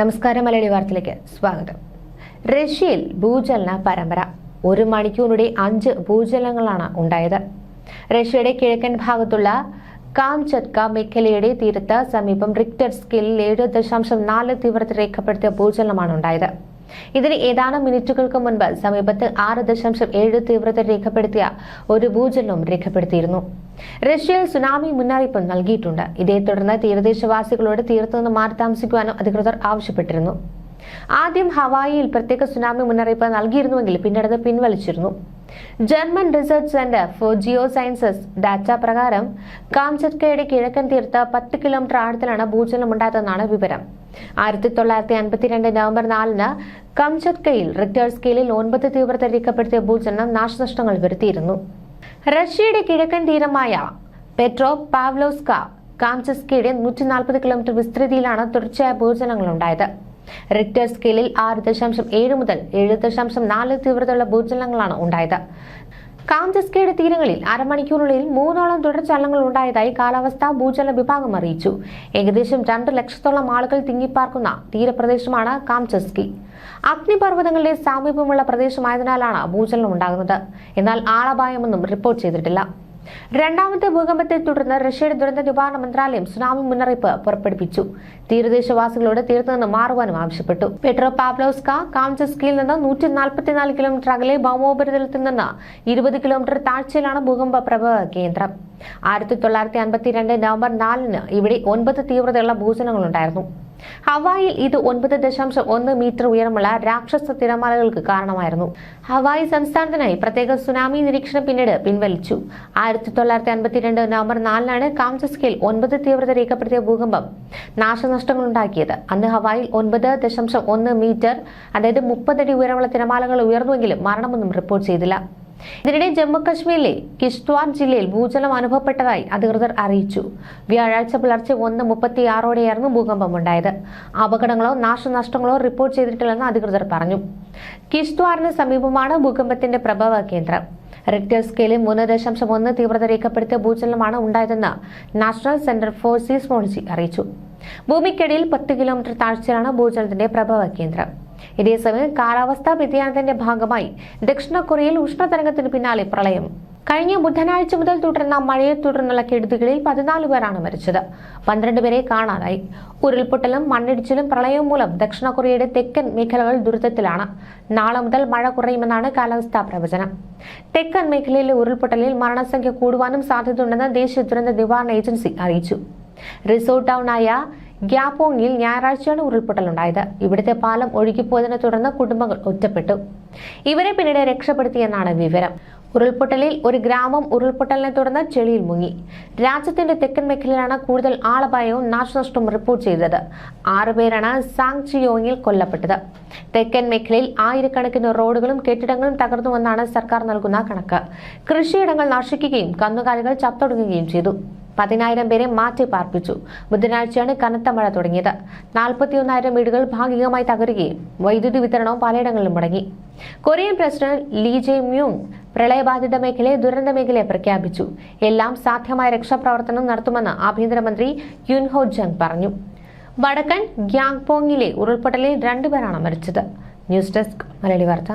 നമസ്കാരം മലയാളി വാർത്തയിലേക്ക് സ്വാഗതം. റഷ്യയിൽ ഭൂചലന പരമ്പര. ഒരു മണിക്കൂറിനിടെ അഞ്ച് ഭൂചലനങ്ങളാണ് ഉണ്ടായത്. റഷ്യയുടെ കിഴക്കൻ ഭാഗത്തുള്ള കാംചത്ക മേഖലയുടെ തീരത്ത് സമീപം റിക്ടർ സ്കെയിലിൽ ഏഴ് ദശാംശം നാല് തീവ്രത രേഖപ്പെടുത്തിയ ഭൂചലനമാണ് ഉണ്ടായത്. ഇതിന് ഏതാനും മിനിറ്റുകൾക്ക് മുൻപ് സമീപത്ത് ആറ് ദശാംശം ഏഴ് തീവ്രത രേഖപ്പെടുത്തിയ ഒരു ഭൂചലനവും രേഖപ്പെടുത്തിയിരുന്നു. റഷ്യയിൽ സുനാമി മുന്നറിയിപ്പ് നൽകിയിട്ടുണ്ട്. ഇതേ തുടർന്ന് തീരദേശവാസികളോട് തീരത്തുനിന്ന് മാറി താമസിക്കുവാനും അധികൃതർ ആവശ്യപ്പെട്ടിരുന്നു. ആദ്യം ഹവായിയിൽ പ്രത്യേക സുനാമി മുന്നറിയിപ്പ് നൽകിയിരുന്നുവെങ്കിൽ പിന്നീട് പിൻവലിച്ചിരുന്നു. German research centre for geosciences data പ്രകാരം കാംചത്കയുടെ കിഴക്കൻ തീർത്ത് പത്ത് കിലോമീറ്റർ ആഴത്തിലാണ് ഭൂചലനം ഉണ്ടായതെന്നാണ് വിവരം. ആയിരത്തി തൊള്ളായിരത്തി അൻപത്തിരണ്ട് നവംബർ നാലിന് കംചത്കയിൽ റിക്ടർ സ്കെയിലിൽ ഒൻപത് തീവ്രത രേഖപ്പെടുത്തിയ ഭൂചലനം നാശനഷ്ടങ്ങൾ വരുത്തിയിരുന്നു. റഷ്യയുടെ കിഴക്കൻ തീരമായ പെട്രോ പാവ്ലോസ്ക കാംചസ്കയുടെ നൂറ്റി നാൽപ്പത് കിലോമീറ്റർ വിസ്തൃതിയിലാണ് തുടർച്ചയായ ഭൂചലനങ്ങൾ ഉണ്ടായത് റിക്ടർ സ്കെയിലിൽ ആറ് ദശാംശം ഏഴ് മുതൽ ഏഴ് ദശാംശം നാല് തീവ്രതയുള്ള ഭൂചലനങ്ങളാണ് ഉണ്ടായത്. കാംചസ്കയുടെ തീരങ്ങളിൽ അരമണിക്കൂറിനുള്ളിൽ മൂന്നോളം തുടർചലനങ്ങൾ ഉണ്ടായതായി കാലാവസ്ഥാ ഭൂചലന വിഭാഗം അറിയിച്ചു. ഏകദേശം രണ്ട് ലക്ഷത്തോളം ആളുകൾ തിങ്ങിപ്പാർക്കുന്ന തീരപ്രദേശമാണ് കാംചസ്കി. അഗ്നിപർവതങ്ങളുടെ സാമീപ്യമുള്ള പ്രദേശമായതിനാലാണ് ഭൂചലനം ഉണ്ടാകുന്നത്. എന്നാൽ ആളപായമൊന്നും റിപ്പോർട്ട് ചെയ്തിട്ടില്ല. രണ്ടാമത്തെ ഭൂകമ്പത്തെ തുടർന്ന് റഷ്യയുടെ ദുരന്ത നിവാരണ മന്ത്രാലയം സുനാമി മുന്നറിയിപ്പ് പുറപ്പെടുവിച്ചു. തീരദേശവാസികളോട് തീരത്തു നിന്ന് മാറുവാനും ആവശ്യപ്പെട്ടു. പെട്രോ പാബ്ലോസ്ക കാംചസ്കിയിൽ നിന്ന് നൂറ്റി നാൽപ്പത്തിനാല് കിലോമീറ്റർ അകലെ ഭൗമോപരിതലത്തിൽ നിന്ന് ഇരുപത് കിലോമീറ്റർ താഴ്ചയിലാണ് ഭൂകമ്പ പ്രഭവ കേന്ദ്രം. ആയിരത്തി തൊള്ളായിരത്തി അൻപത്തിരണ്ട് നവംബർ നാലിന് ഇവിടെ ഒൻപത് തീവ്രതയുള്ള ഭൂചലനങ്ങളുണ്ടായിരുന്നു ഹവായിൽ ഇത് ഒൻപത് ദശാംശം ഒന്ന് മീറ്റർ ഉയരമുള്ള രാക്ഷസ തിരമാലകൾക്ക് കാരണമായിരുന്നു. ഹവായി സംസ്ഥാനത്തിനായി പ്രത്യേക സുനാമി നിരീക്ഷണം പിന്നീട് പിൻവലിച്ചു. ആയിരത്തി തൊള്ളായിരത്തി അൻപത്തിരണ്ട് നവംബർ നാലിനാണ് കാംചസ്കിൽ ഒൻപത് തീവ്രത രേഖപ്പെടുത്തിയ ഭൂകമ്പം നാശനഷ്ടങ്ങൾ ഉണ്ടാക്കിയത് അന്ന് ഹവായിൽ ഒൻപത് ദശാംശം ഒന്ന് മീറ്റർ അതായത് മുപ്പതടി ഉയരമുള്ള തിരമാലകൾ ഉയർന്നുവെങ്കിലും മരണമൊന്നും റിപ്പോർട്ട് ചെയ്തില്ല. ഇതിനിടെ ജമ്മു കശ്മീരിലെ കിഷ്ത്വാർ ജില്ലയിൽ ഭൂചലം അനുഭവപ്പെട്ടതായി അധികൃതർ അറിയിച്ചു. വ്യാഴാഴ്ച പുലർച്ചെ ഒന്ന് മുപ്പത്തിയാറോടെയായിരുന്നു ഭൂകമ്പമുണ്ടായത്. അപകടങ്ങളോ നാശനഷ്ടങ്ങളോ റിപ്പോർട്ട് ചെയ്തിട്ടില്ലെന്ന് അധികൃതർ പറഞ്ഞു. കിഷ്ത്വാറിന് സമീപമാണ് ഭൂകമ്പത്തിന്റെ പ്രഭവ കേന്ദ്രം. റിക്ടർ സ്കെയിലിൽ മൂന്ന് ദശാംശം ഒന്ന് തീവ്രത രേഖപ്പെടുത്തിയ ഭൂചലനമാണ് ഉണ്ടായതെന്ന് നാഷണൽ സെന്റർ ഫോർ സീസ്മോളജി അറിയിച്ചു. ഭൂമിക്കടിയിൽ പത്ത് കിലോമീറ്റർ താഴ്ചയിലാണ് ഭൂചലനത്തിന്റെ പ്രഭവ കേന്ദ്രം. ഇതേസമയം കാലാവസ്ഥാ വ്യതിയാനത്തിന്റെ ഭാഗമായി ദക്ഷിണ കൊറിയയിൽ ഉഷ്ണതരംഗത്തിന് പിന്നാലെ പ്രളയം. കഴിഞ്ഞ ബുധനാഴ്ച മുതൽ തുടർന്ന മഴയെ തുടർന്നുള്ള കെടുതികളിൽ പതിനാല് പേരാണ് മരിച്ചത്. പന്ത്രണ്ട് പേരെ കാണാനായി. ഉരുൾപൊട്ടലും മണ്ണിടിച്ചിലും പ്രളയവും മൂലം ദക്ഷിണ കൊറിയയുടെ തെക്കൻ മേഖലകൾ ദുരിതത്തിലാണ്. നാളെ മുതൽ മഴ കുറയുമെന്നാണ് കാലാവസ്ഥാ പ്രവചനം. തെക്കൻ മേഖലയിലെ ഉരുൾപൊട്ടലിൽ മരണസംഖ്യ കൂടുവാനും സാധ്യതയുണ്ടെന്ന് ദേശീയ ദുരന്ത നിവാരണ ഏജൻസി അറിയിച്ചു. റിസോർട്ട് ടൗണായ ഗ്യാപോങ്ങിൽ ഞായറാഴ്ചയാണ് ഉരുൾപൊട്ടലുണ്ടായത്. ഇവിടുത്തെ പാലം ഒഴുകിപ്പോയതിനെ തുടർന്ന് കുടുംബങ്ങൾ ഒറ്റപ്പെട്ടു. ഇവരെ പിന്നീട് രക്ഷപ്പെടുത്തിയെന്നാണ് വിവരം. ഉരുൾപൊട്ടലിൽ ഒരു ഗ്രാമം ഉരുൾപൊട്ടലിനെ തുടർന്ന് ചെളിയിൽ മുങ്ങി. രാജ്യത്തിന്റെ തെക്കൻ മേഖലയിലാണ് കൂടുതൽ ആളപായവും നാശനഷ്ടവും റിപ്പോർട്ട് ചെയ്തത്. ആറുപേരാണ് സാങ് ചിയോങ്ങിൽ കൊല്ലപ്പെട്ടത്. തെക്കൻ മേഖലയിൽ ആയിരക്കണക്കിന് റോഡുകളും കെട്ടിടങ്ങളും തകർന്നുവെന്നാണ് സർക്കാർ നൽകുന്ന കണക്ക്. കൃഷിയിടങ്ങൾ നശിക്കുകയും കന്നുകാലികൾ ചത്തൊടുങ്ങുകയും ചെയ്തു. പതിനായിരം പേരെ മാറ്റി പാർപ്പിച്ചു ബുധനാഴ്ചയാണ് കനത്ത മഴ തുടങ്ങിയത്. നാൽപ്പത്തിയൊന്നായിരം വീടുകൾ ഭാഗികമായി തകരുകയും വൈദ്യുതി വിതരണവും പലയിടങ്ങളിലും മുടങ്ങി. Korean president Lee Jae Myung പ്രളയബാധിത മേഖലയെ ദുരന്ത മേഖലയെ പ്രഖ്യാപിച്ചു. എല്ലാം സാധ്യമായ രക്ഷാപ്രവർത്തനം നടത്തുമെന്ന് ആഭ്യന്തരമന്ത്രി യുൻഹോ ജങ് പറഞ്ഞു. വടക്കൻ ഗ്യാങ്പോങ്ങിലെ ഉരുൾപൊട്ടലിൽ രണ്ടുപേരാണ് മരിച്ചത്. ന്യൂസ് ഡെസ്ക് മലയാളി വാർത്ത.